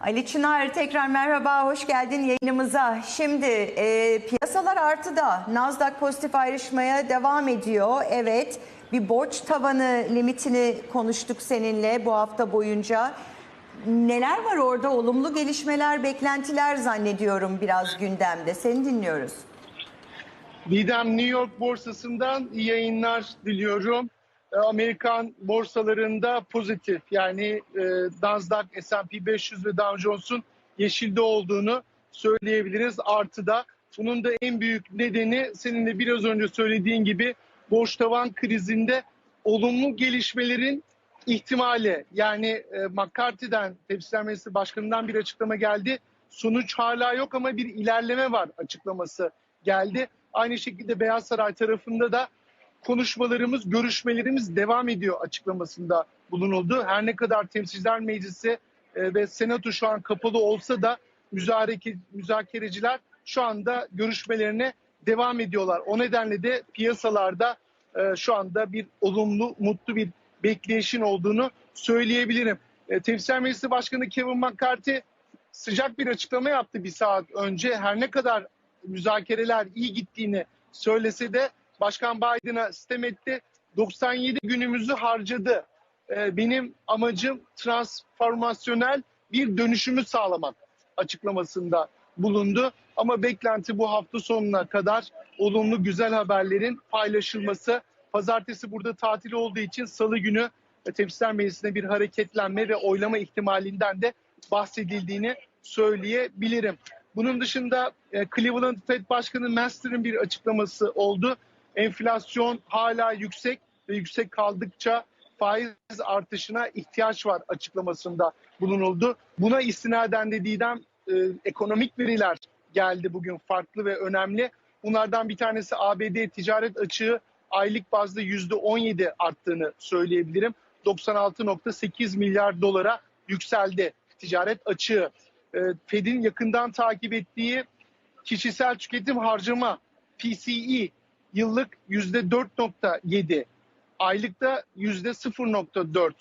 Ali Çınar tekrar merhaba, hoş geldin yayınımıza. Şimdi e, piyasalar artıda, Nasdaq pozitif ayrışmaya devam ediyor. Evet, bir borç tavanı limitini konuştuk seninle bu hafta boyunca. Neler var orada? Olumlu gelişmeler, beklentiler zannediyorum biraz gündemde. Seni dinliyoruz. Didem New York borsasından iyi yayınlar diliyorum. Ee, Amerikan borsalarında pozitif yani e, Nasdaq, S&P 500 ve Dow Jones'un yeşilde olduğunu söyleyebiliriz. Artıda bunun da en büyük nedeni senin de biraz önce söylediğin gibi borç tavan krizinde olumlu gelişmelerin ihtimali. Yani e, McCarthy'den, Meclisi Başkanı'ndan bir açıklama geldi. Sonuç hala yok ama bir ilerleme var açıklaması geldi. Aynı şekilde Beyaz Saray tarafında da konuşmalarımız, görüşmelerimiz devam ediyor açıklamasında bulunuldu. Her ne kadar Temsilciler Meclisi e, ve Senato şu an kapalı olsa da müzakereciler şu anda görüşmelerine devam ediyorlar. O nedenle de piyasalarda e, şu anda bir olumlu, mutlu bir bekleyişin olduğunu söyleyebilirim. E, Temsilciler Meclisi Başkanı Kevin McCarthy sıcak bir açıklama yaptı bir saat önce. Her ne kadar müzakereler iyi gittiğini söylese de Başkan Biden'a sitem etti. 97 günümüzü harcadı. Ee, benim amacım transformasyonel bir dönüşümü sağlamak açıklamasında bulundu. Ama beklenti bu hafta sonuna kadar olumlu güzel haberlerin paylaşılması. Pazartesi burada tatil olduğu için salı günü e, Temsilciler Meclisi'ne bir hareketlenme ve oylama ihtimalinden de bahsedildiğini söyleyebilirim. Bunun dışında e, Cleveland Fed Başkanı Master'ın bir açıklaması oldu. Enflasyon hala yüksek ve yüksek kaldıkça faiz artışına ihtiyaç var açıklamasında bulunuldu. Buna istinaden de e, ekonomik veriler geldi bugün farklı ve önemli. Bunlardan bir tanesi ABD ticaret açığı aylık bazda %17 arttığını söyleyebilirim. 96.8 milyar dolara yükseldi ticaret açığı. E, Fed'in yakından takip ettiği kişisel tüketim harcama PCE yıllık %4.7, aylıkta %0.4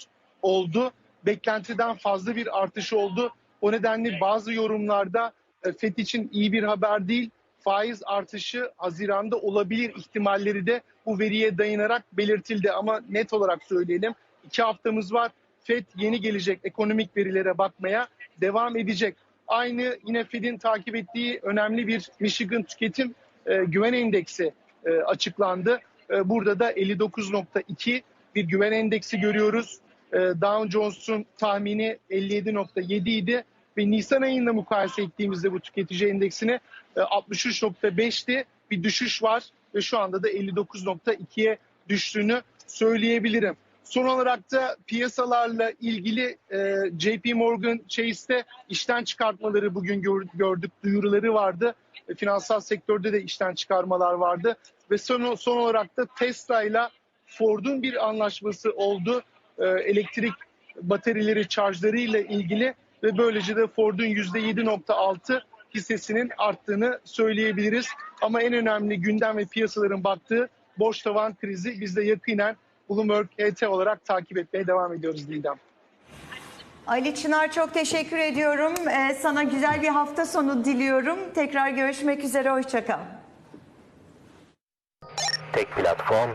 oldu. Beklentiden fazla bir artış oldu. O nedenle bazı yorumlarda e, FED için iyi bir haber değil. Faiz artışı Haziran'da olabilir ihtimalleri de bu veriye dayanarak belirtildi. Ama net olarak söyleyelim. iki haftamız var. FED yeni gelecek ekonomik verilere bakmaya devam edecek. Aynı yine Fed'in takip ettiği önemli bir Michigan tüketim e, güven endeksi e, açıklandı. E, burada da 59.2 bir güven endeksi görüyoruz. E, Dow Jones'un tahmini 57.7 idi ve Nisan ayında mukayese ettiğimizde bu tüketici endeksini e, 63.5'ti. Bir düşüş var ve şu anda da 59.2'ye düştüğünü söyleyebilirim. Son olarak da piyasalarla ilgili e, JP Morgan Chase'te işten çıkartmaları bugün gör- gördük, duyuruları vardı. E, finansal sektörde de işten çıkarmalar vardı. Ve son, son olarak da Tesla ile Ford'un bir anlaşması oldu. E, elektrik bataryaları şarjları ile ilgili ve böylece de Ford'un %7.6 hissesinin arttığını söyleyebiliriz. Ama en önemli gündem ve piyasaların baktığı borç tavan krizi bizde yakinen Bloomberg HT olarak takip etmeye devam ediyoruz Didem. Ali Çınar çok teşekkür ediyorum. Ee, sana güzel bir hafta sonu diliyorum. Tekrar görüşmek üzere, hoşçakal. Tek platform,